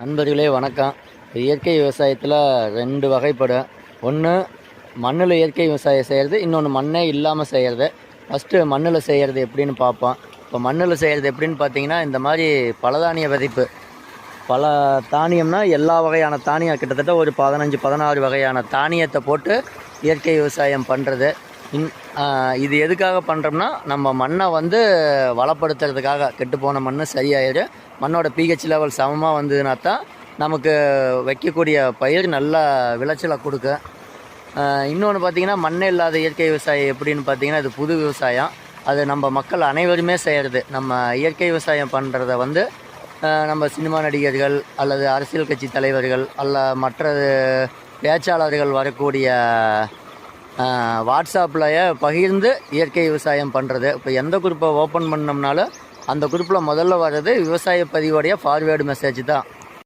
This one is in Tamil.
நண்பர்களே வணக்கம். இயற்கை விவசாயத்தில் ரெண்டு வகைப்படும் ஒன்று மண்ணில் இயற்கை விவசாயம் செய்கிறது இன்னொன்று மண்ணே இல்லாமல் செய்கிறது ஃபஸ்ட்டு மண்ணில் செய்கிறது எப்படின்னு பார்ப்போம். இப்போ மண்ணில் செய்கிறது எப்படின்னு பார்த்தீங்கன்னா இந்த மாதிரி பலதானிய விதைப்பு. பல தானியம்னா எல்லா வகையான தானியம் கிட்டத்தட்ட ஒரு பதினஞ்சு பதினாறு வகையான தானியத்தை போட்டு இயற்கை விவசாயம் பண்ணுறது இன் இது எதுக்காக பண்ணுறோம்னா நம்ம மண்ணை வந்து வளப்படுத்துறதுக்காக. கெட்டுப்போன மண் சரியாயிடும் மண்ணோட பிஹெச் லெவல் சமமாக வந்ததுனா தான் நமக்கு வைக்கக்கூடிய பயிர் நல்ல விளைச்சலை கொடுக்கும். இன்னொன்று பார்த்தீங்கன்னா மண்ணே இல்லாத இயற்கை விவசாயம் எப்படின்னு பார்த்தீங்கன்னா இது புது விவசாயம். அது நம்ம மக்கள் அனைவருமே செய்கிறது நம்ம இயற்கை விவசாயம் பண்ணுறத வந்து நம்ம சினிமா நடிகர்கள் அல்லது அரசியல் கட்சி தலைவர்கள் அல்ல மற்ற பேச்சாளர்கள் வரக்கூடிய வாட்ஸ்அப்பில் பகிர்ந்து இயற்கை விவசாயம் பண்ணுறது இப்போ எந்த குரூப்பை ஓப்பன் பண்ணோம்னாலும் அந்த குரூப்பில் முதல்ல வர்றது விவசாய பதிவுடைய ஃபார்வேர்டு மெசேஜ் தான்.